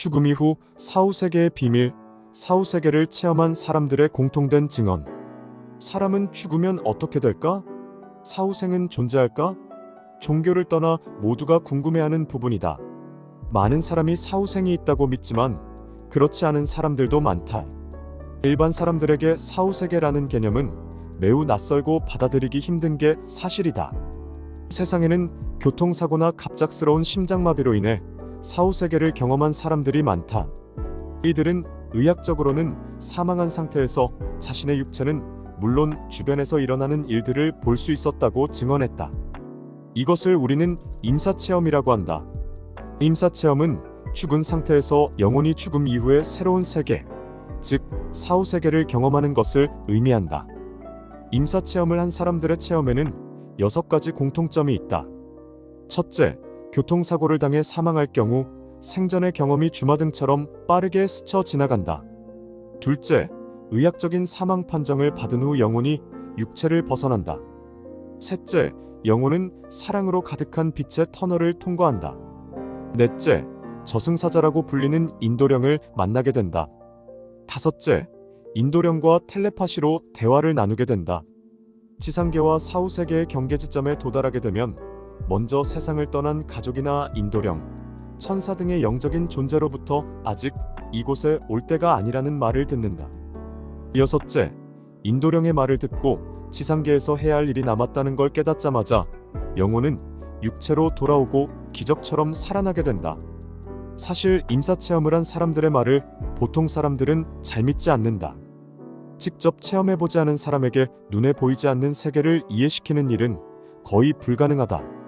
죽음 이후 사후세계의 비밀, 사후세계를 체험한 사람들의 공통된 증언. 사람은 죽으면 어떻게 될까? 사후생은 존재할까? 종교를 떠나 모두가 궁금해하는 부분이다. 많은 사람이 사후생이 있다고 믿지만 그렇지 않은 사람들도 많다. 일반 사람들에게 사후세계라는 개념은 매우 낯설고 받아들이기 힘든 게 사실이다. 세상에는 교통사고나 갑작스러운 심장마비로 인해 사후세계를 경험한 사람들이 많다. 이들은 의학적으로는 사망한 상태에서 자신의 육체는 물론 주변에서 일어나는 일들을 볼 수 있었다고 증언했다. 이것을 우리는 임사체험이라고 한다. 임사체험은 죽은 상태에서 영혼이 죽음 이후의 새로운 세계, 즉 사후세계를 경험하는 것을 의미한다. 임사체험을 한 사람들의 체험에는 여섯 가지 공통점이 있다. 첫째, 교통사고를 당해 사망할 경우 생전의 경험이 주마등처럼 빠르게 스쳐 지나간다. 둘째, 의학적인 사망 판정을 받은 후 영혼이 육체를 벗어난다. 셋째, 영혼은 사랑으로 가득한 빛의 터널을 통과한다. 넷째, 저승사자라고 불리는 인도령을 만나게 된다. 다섯째, 인도령과 텔레파시로 대화를 나누게 된다. 지상계와 사후세계의 경계지점에 도달하게 되면 먼저 세상을 떠난 가족이나 인도령, 천사 등의 영적인 존재로부터 아직 이곳에 올 때가 아니라는 말을 듣는다. 여섯째, 인도령의 말을 듣고 지상계에서 해야 할 일이 남았다는 걸 깨닫자마자 영혼은 육체로 돌아오고 기적처럼 살아나게 된다. 사실 임사체험을 한 사람들의 말을 보통 사람들은 잘 믿지 않는다. 직접 체험해보지 않은 사람에게 눈에 보이지 않는 세계를 이해시키는 일은 거의 불가능하다.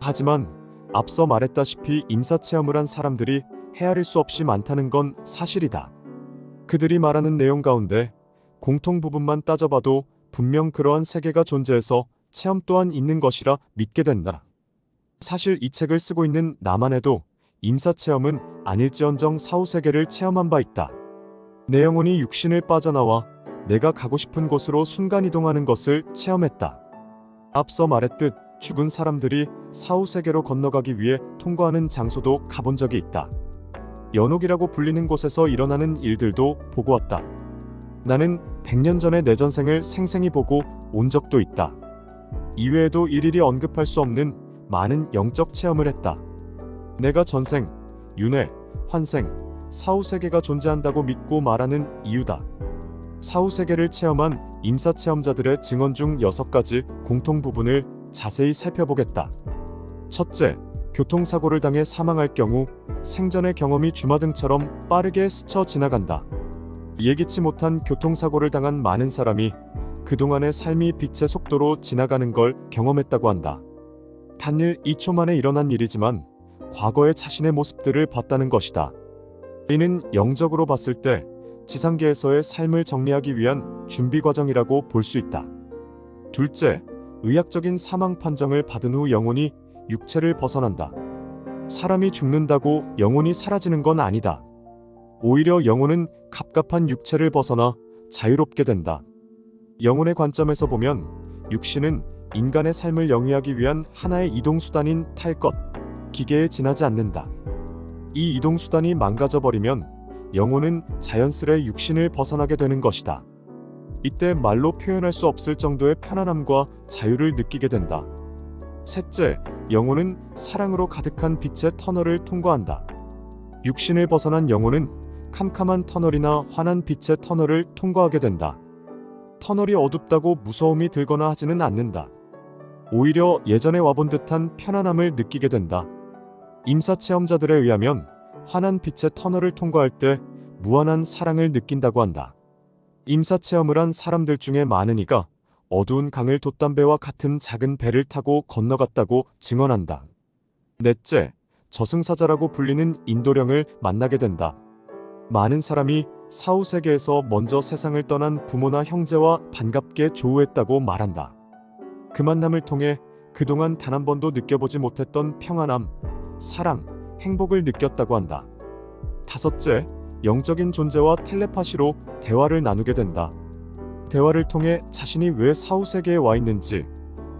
하지만 앞서 말했다시피 임사체험을 한 사람들이 헤아릴 수 없이 많다는 건 사실이다. 그들이 말하는 내용 가운데 공통 부분만 따져봐도 분명 그러한 세계가 존재해서 체험 또한 있는 것이라 믿게 된다. 사실 이 책을 쓰고 있는 나만 해도 임사체험은 아닐지언정 사후세계를 체험한 바 있다. 내 영혼이 육신을 빠져나와 내가 가고 싶은 곳으로 순간이동하는 것을 체험했다. 앞서 말했듯 죽은 사람들이 사후 세계로 건너가기 위해 통과하는 장소도 가본 적이 있다. 연옥이라고 불리는 곳에서 일어나는 일들도 보고 왔다. 나는 100년 전의 내 전생을 생생히 보고 온 적도 있다. 이외에도 일일이 언급할 수 없는 많은 영적 체험을 했다. 내가 전생, 윤회, 환생, 사후 세계가 존재한다고 믿고 말하는 이유다. 사후 세계를 체험한 임사 체험자들의 증언 중 6가지 공통 부분을 자세히 살펴보겠다. 첫째, 교통사고를 당해 사망할 경우 생전의 경험이 주마 등처럼 빠르게 스쳐 지나간다. 예기치 못한 교통사고를 당한 많은 사람이 그동안의 삶이 빛의 속도로 지나가는 걸 경험했다고 한다. 단일 2초 만에 일어난 일이지만 과거의 자신의 모습들을 봤다는 것이다. 이는 영적으로 봤을 때 지상계에서의 삶을 정리하기 위한 준비 과정이라고 볼 수 있다. 둘째, 의학적인 사망 판정을 받은 후 영혼이 육체를 벗어난다. 사람이 죽는다고 영혼이 사라지는 건 아니다. 오히려 영혼은 갑갑한 육체를 벗어나 자유롭게 된다. 영혼의 관점에서 보면 육신은 인간의 삶을 영위하기 위한 하나의 이동수단인 탈 것, 기계에 지나지 않는다. 이 이동수단이 망가져버리면 영혼은 자연스레 육신을 벗어나게 되는 것이다. 이때 말로 표현할 수 없을 정도의 편안함과 자유를 느끼게 된다. 셋째, 영혼은 사랑으로 가득한 빛의 터널을 통과한다. 육신을 벗어난 영혼은 캄캄한 터널이나 환한 빛의 터널을 통과하게 된다. 터널이 어둡다고 무서움이 들거나 하지는 않는다. 오히려 예전에 와본 듯한 편안함을 느끼게 된다. 임사 체험자들에 의하면 환한 빛의 터널을 통과할 때 무한한 사랑을 느낀다고 한다. 임사 체험을 한 사람들 중에 이가 어두운 강을 돛담배와 같은 작은 배를 타고 건너갔다고 증언한다. 넷째, 저승사자라고 불리는 인도령을 만나게 된다. 많은 사람이 사후 세계에서 먼저 세상을 떠난 부모나 형제와 반갑게 조우했다고 말한다. 그 만남을 통해 그동안 단 한 번도 느껴보지 못했던 평안함, 사랑, 행복을 느꼈다고 한다. 다섯째, 영적인 존재와 텔레파시로 대화를 나누게 된다. 대화를 통해 자신이 왜 사후 세계에 와 있는지,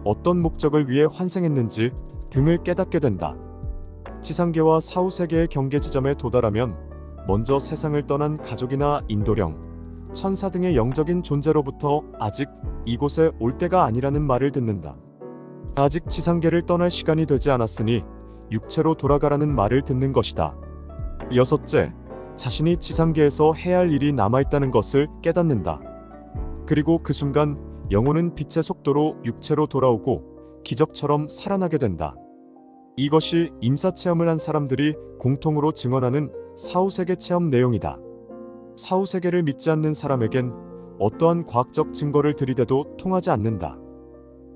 어떤 목적을 위해 환생했는지 등을 깨닫게 된다. 지상계와 사후 세계의 경계 지점에 도달하면 먼저 세상을 떠난 가족이나 인도령, 천사 등의 영적인 존재로부터 아직 이곳에 올 때가 아니라는 말을 듣는다. 아직 지상계를 떠날 시간이 되지 않았으니 육체로 돌아가라는 말을 듣는 것이다. 여섯째, 자신이 지상계에서 해야 할 일이 남아있다는 것을 깨닫는다. 그리고 그 순간 영혼은 빛의 속도로 육체로 돌아오고 기적처럼 살아나게 된다. 이것이 임사 체험을 한 사람들이 공통으로 증언하는 사후세계 체험 내용이다. 사후세계를 믿지 않는 사람에겐 어떠한 과학적 증거를 들이대도 통하지 않는다.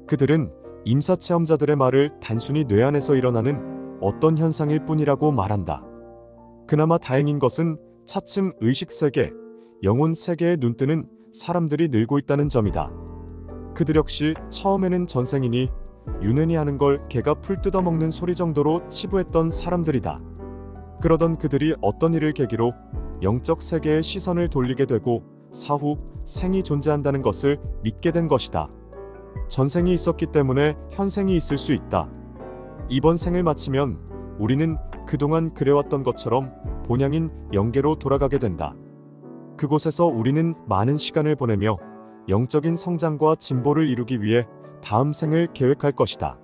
그들은 임사 체험자들의 말을 단순히 뇌 안에서 일어나는 어떤 현상일 뿐이라고 말한다. 그나마 다행인 것은 차츰 의식 세계, 영혼 세계에 눈뜨는 사람들이 늘고 있다는 점이다. 그들 역시 처음에는 전생이니 유난히 하는 걸 개가 풀 뜯어먹는 소리 정도로 치부했던 사람들이다. 그러던 그들이 어떤 일을 계기로 영적 세계에 시선을 돌리게 되고 사후 생이 존재한다는 것을 믿게 된 것이다. 전생이 있었기 때문에 현생이 있을 수 있다. 이번 생을 마치면 우리는 그동안 그래왔던 것처럼 본향인 영계로 돌아가게 된다. 그곳에서 우리는 많은 시간을 보내며 영적인 성장과 진보를 이루기 위해 다음 생을 계획할 것이다.